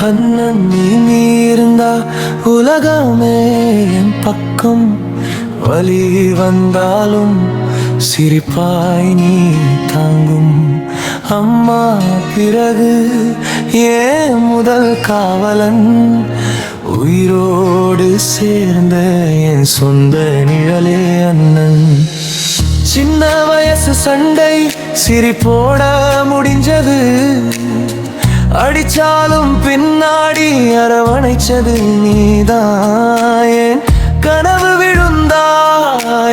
அண்ணன் நீ இருந்தா உலகமே என் பக்கம். வலி வந்தாலும் சிரிப்பாய் நீ தாங்கும். அம்மா பிறகு ஏ முதல் காவலன்? உயிரோடு சேர்ந்த என் சொந்த நிழலே அண்ணன். சின்ன வயசு சண்டை சிரிப்போட முடிஞ்சது. அடிச்சாலும் பின்னாடி அரவணைச்சது நீதான் கனவு விழுந்தா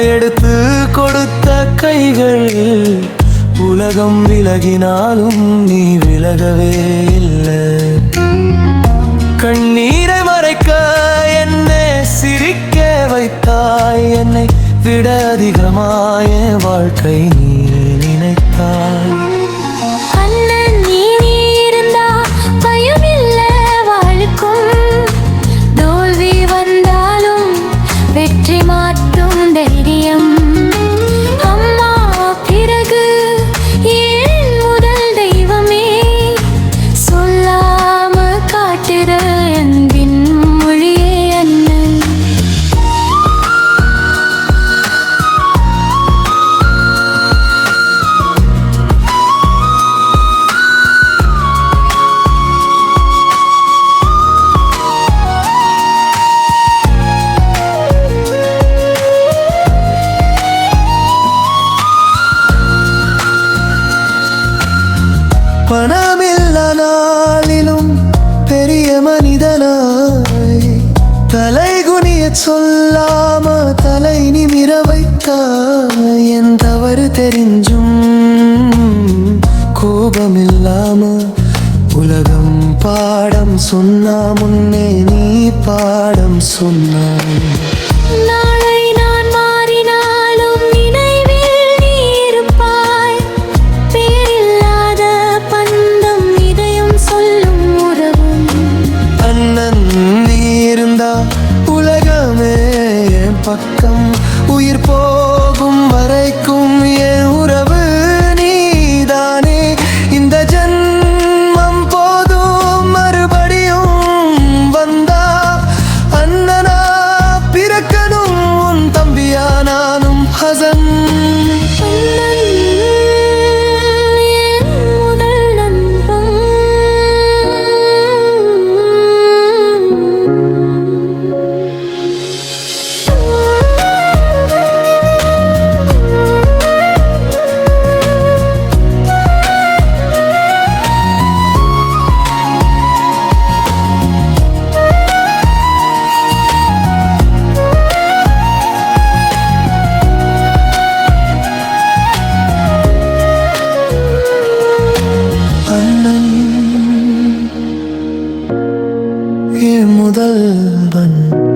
எடுத்து கொடுத்த கைகள் உலகம் விலகினாலும் நீ விலகவே இல்லை. கண்ணீரை மறைக்க என்னை சிரிக்க வைத்தாய் என்னை விட அதிகமாய வாழ்க்கை நீ. பணமில்ல நாளிலும் பெரிய மனிதனாய் தலை குனிய சொல்லாம தலை நிமிர வைத்தாய். என் தவறு தெரிஞ்சும் கோபமில்லாம உலகம் பாடம் சொன்னா முன்னே நீ பாடம் சொன்னாய். என் பக்கம் என் முதல்வன்.